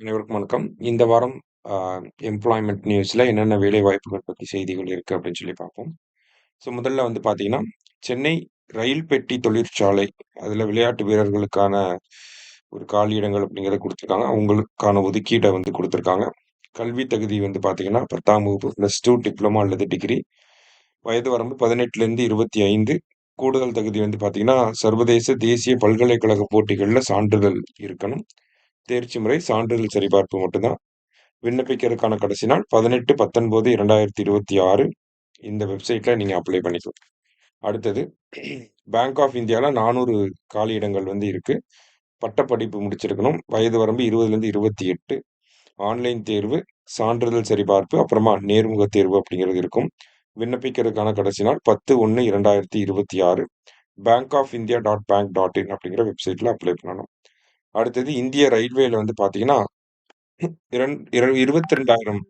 அனைவருக்கும் வணக்கம். இந்த வாரம் எம்ப்ளாய்மெண்ட் நியூஸில் நியூஸ்ல என்னென்ன வேலை வாய்ப்புகள் பற்றி செய்திகள் இருக்கு அப்படின்னு சொல்லி பார்ப்போம். ஸோ முதல்ல வந்து பார்த்தீங்கன்னா, சென்னை ரயில் பெட்டி தொழிற்சாலை, அதில் விளையாட்டு வீரர்களுக்கான ஒரு காலியிடங்கள் அப்படிங்கிறத கொடுத்துருக்காங்க அவங்களுக்கான ஒதுக்கீடை வந்து கொடுத்துருக்காங்க கல்வி தகுதி வந்து பார்த்தீங்கன்னா, 10ஆம் வகுப்பு ப்ளஸ் டூ டிப்ளமா அல்லது டிகிரி. வயது வரம்பு 18லேருந்து 25. கூடுதல் தகுதி வந்து பார்த்தீங்கன்னா, சர்வதேச, தேசிய பல்கலைக்கழக போட்டிகளில் சான்றிதழ் இருக்கணும். தேர்ச்சி முறை சான்றிதழ் சரிபார்ப்பு மட்டும்தான் விண்ணப்பிக்கிறதுக்கான கடைசி நாள் 18/19/2026 இந்த வெப்சைட்ல நீங்க அப்ளை பண்ணிக்கலாம். அடுத்தது பேங்க் ஆஃப் இந்தியால 400 காலியிடங்கள் வந்து இருக்கு. பட்டப்படிப்பு முடிச்சிருக்கணும். வயது வரம்பு 20லேருந்து 28. ஆன்லைன் தேர்வு, சான்றிதழ் சரிபார்ப்பு, அப்புறமா நேர்முக தேர்வு அப்படிங்கிறது இருக்கும். விண்ணப்பிக்கிறதுக்கான கடைசி நாள் 10/1/2026 Bank of India dot bank dot in அப்படிங்கிற வெப்சைட்டில் அப்ளை பண்ணணும். அடுத்தது இந்திய ரயில்வேல வந்து பார்த்தீங்கன்னா, இரண் இர 22,000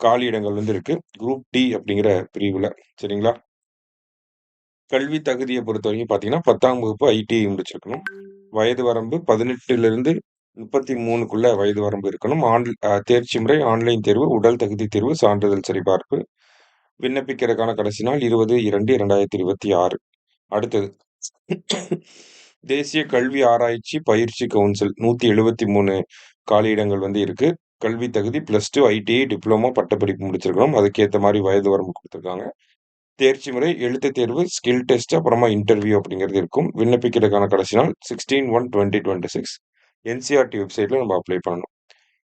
காலியிடங்கள் வந்து இருக்கு. குரூப் டி அப்படிங்கிற பிரிவுல. சரிங்களா? கல்வி தகுதியை பொறுத்தவரைக்கும் பார்த்தீங்கன்னா, 10ஆம் வகுப்பு ஐடிஐ முடிச்சிருக்கணும். வயது வரம்பு 18லிருந்து 33க்குள்ள வயது வரம்பு இருக்கணும். ஆன் தேர்ச்சி முறை ஆன்லைன் தேர்வு, உடல் தகுதி தேர்வு, சான்றிதழ் சரிபார்ப்பு. விண்ணப்பிக்கிறதுக்கான கடைசி நாள் 20/2/2026 அடுத்தது தேசிய கல்வி ஆராய்ச்சி பயிற்சி கவுன்சில் 173 காலியிடங்கள் வந்து இருக்கு. கல்வி தகுதி பிளஸ் டூ ஐடிஐ, டிப்ளமோ பட்டப்படிப்பு முடிச்சிருக்கணும். அதுக்கேற்ற மாதிரி வயது வரம்பு கொடுத்துருக்காங்க தேர்ச்சி முறை எழுத்துத் தேர்வு, ஸ்கில் டெஸ்ட் அப்புறமா இன்டர்வியூ அப்படிங்கிறது இருக்கும். விண்ணப்பிக்கிறதுக்கான கடைசி நாள் 16/1/2026 என்சிஇஆர்டி வெப்சைட்ல நம்ம அப்ளை பண்ணணும்.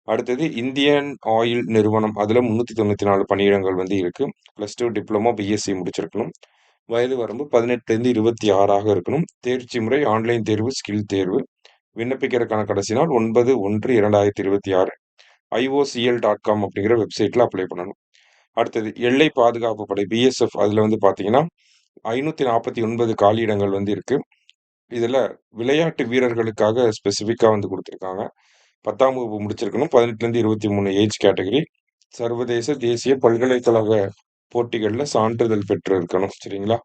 அடுத்தது இந்தியன் ஆயில் நிறுவனம். அதில் முந்நூற்றி தொண்ணூற்றி நாலு பணியிடங்கள் வந்து இருக்குது ப்ளஸ் டூ டிப்ளமோ, பிஎஸ்சி முடிச்சிருக்கணும். வயது வரம்பு 18லேருந்து 26ஆக இருக்கணும். தேர்ச்சி முறை ஆன்லைன் தேர்வு, ஸ்கில் தேர்வு. விண்ணப்பிக்கிறதுக்கான கடைசி நாள் 9/1/2026 ஐஓசிஎல் டாட் காம் அப்படிங்கிற வெப்சைட்ல அப்ளை பண்ணணும். அடுத்தது எல்லை பாதுகாப்பு படை பிஎஸ்எஃப் அதில் வந்து பார்த்தீங்கன்னா, 549 காலியிடங்கள் வந்து இருக்கு. இதில் விளையாட்டு வீரர்களுக்காக ஸ்பெசிஃபிக்காக வந்து கொடுத்துருக்காங்க பத்தாம் வகுப்பு முடிச்சிருக்கணும். 18லேருந்து 23 ஏஜ் கேட்டகரி. சர்வதேச, தேசிய பல்கலைக்கழக போட்டிகளில் சான்றிதழ் பெற்று இருக்கணும். சரிங்களா?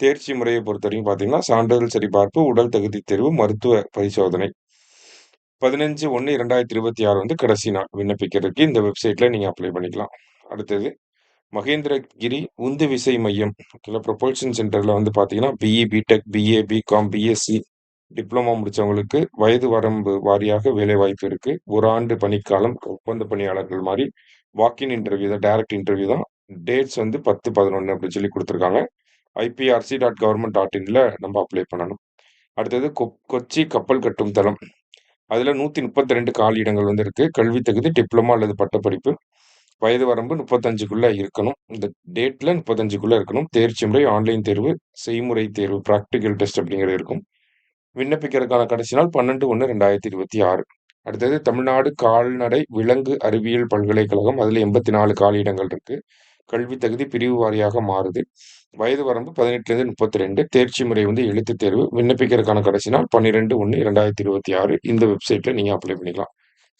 தேர்ச்சி முறையை பொறுத்த வரைக்கும் பார்த்தீங்கன்னா, சான்றிதழ் சரிபார்ப்பு, உடல் தகுதி தேர்வு, மருத்துவ பரிசோதனை. 15/1/2026 வந்து கடைசி நாள் விண்ணப்பிக்கிறதுக்கு. இந்த வெப்சைட்ல நீங்கள் அப்ளை பண்ணிக்கலாம். அடுத்தது மகேந்திரகிரி உந்து விசை மையம் ஓகேங்களா? ப்ரொபல்ஷன் சென்டரில் வந்து பார்த்தீங்கன்னா, BE, BTech, BA, BCom, BSc, diploma முடித்தவங்களுக்கு வயது வரம்பு வாரியாக வேலைவாய்ப்பு இருக்குது ஒரு ஆண்டு பணிக்காலம் ஒப்பந்த பணியாளர்கள் மாதிரி வாக்கின் இன்டர்வியூ தான். டைரக்ட் இன்டர்வியூ தான். டேட்ஸ் வந்து 10/11 அப்படின்னு சொல்லி கொடுத்துருக்காங்க ஐபிஆர்சி டாட் கவர்மெண்ட் டாட் இன்ல நம்ம அப்ளை பண்ணணும். அடுத்தது கொ கொச்சி கப்பல் கட்டும் தளம். அதுல 132 காலியிடங்கள் வந்து இருக்குது கல்வி தகுதி டிப்ளமோ அல்லது பட்டப்படிப்பு. வயது வரம்பு 35க்குள்ள இருக்கணும். இந்த டேட்டில் முப்பத்தஞ்சுக்குள்ளே இருக்கணும். தேர்ச்சி முறை ஆன்லைன் தேர்வு, செய்முறை தேர்வு ப்ராக்டிக்கல் டெஸ்ட் அப்படிங்கிறது இருக்கும். விண்ணப்பிக்கிறதுக்கான கடைசி நாள் 12/1/2026 அடுத்தது தமிழ்நாடு கால்நடை விலங்கு அறிவியல் பல்கலைக்கழகம். அதில் எண்பத்தி நாலு காலியிடங்கள் இருக்குது கல்வி தகுதி பிரிவு வாரியாக மாறுது. வயது வரம்பு 18லேருந்து 32. தேர்ச்சி முறை வந்து எழுத்துத் தேர்வு. விண்ணப்பிக்கிறதுக்கான கடைசி நாள் 12/1/2026 இந்த வெப்சைட்ல நீங்க அப்ளை பண்ணிக்கலாம்.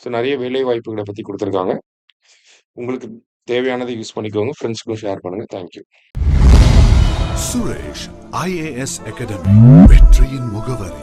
ஸோ நிறைய வேலை வாய்ப்புகளை பத்தி கொடுத்துருக்காங்க உங்களுக்கு தேவையானதை யூஸ் பண்ணிக்கோங்க. ஃபிரெண்ட்ஸ்க்கும் ஷேர் பண்ணுங்க. Thank you. Suresh IAS academy வெற்றியின் முகவரி